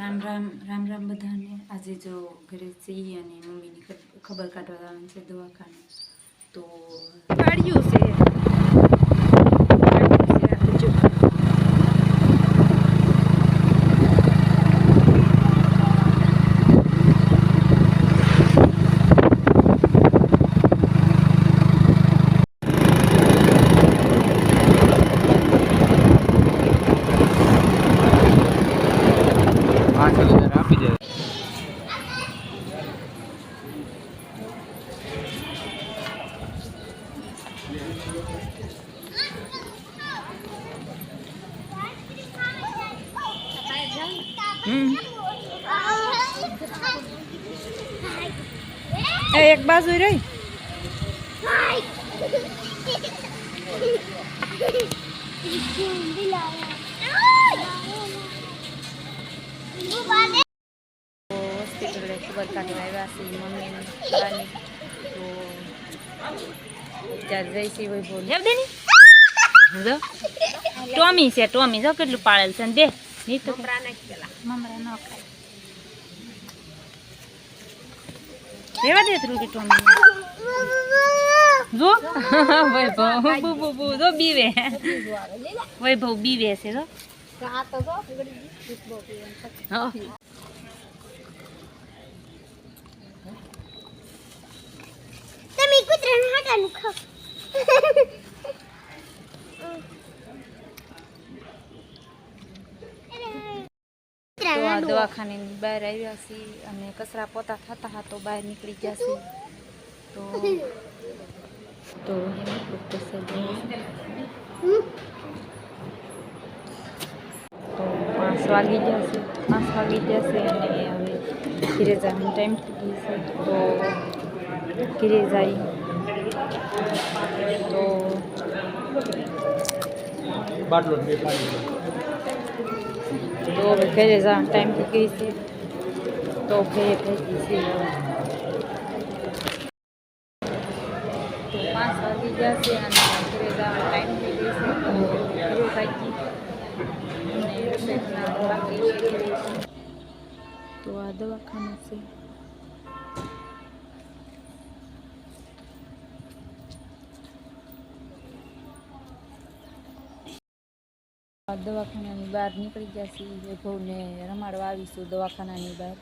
રામ રામ રામ રામ બધાને. આજે જો ઘરે સી અને મમ્મીની ખબર કાઢવા આવવાનું છે દવાખાને. તો પાડ્યું છે. એ એક બાજુ રહી. હોસ્પિટલે ખબર કાઢવા આવ્યા છે મમ્મી તો ત્યારે જઈશી વૈભવ લેવ દે ની જો ટોમી છે ટોમી. જો કેટલું પાળેલ છે ને દે. નહીં તો મમરા ન ખાય રેવા દે ત્રુટી ટોમી જો વૈભવ બુ બુ બુ જો બીવે વૈભવ બીવે છે જો હા તમે કૂતરાનું હાટાનું ખાઓ તો આ દવાખાનેની બહાર આવ્યા છીએ અને કચરા પોતા થતા હતા તો બહાર નીકળી ગયા છીએ. તો તો પાંચ વાગી ગયા છે. પાંચ વાગી ગયા છે અને હવે ઘીરે જવાનો ટાઈમ થઈ ગયો છે. તો ઘીરે જાય તો બાટલો બે પાણી તો ઘરે જવાનો ટાઈમ થઈ ગઈ છે તો ઘરે પહોંચી છે. તો પાંચ વાગી ગયા છે અને ઘરે જવાનો ટાઈમ થઈ છે. તો ઘરે છે. તો છે. દવાખાનાની બહાર નીકળી ગયા છીએ વૈભવને રમાડવા આવીશું દવાખાનાની બહાર.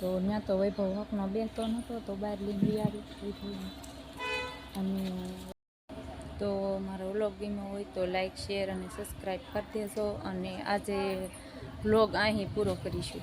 તો ત્યાં તો વૈભવ હકનો બેસતો નહોતો તો બહાર લીંબી આવી વૈભવને અને તો મારો વ્લોગ ગમ્યો હોય તો લાઈક, શેર અને સબસ્ક્રાઈબ કરી દેજો અને આજે વ્લોગ અહીં પૂરો કરીશું.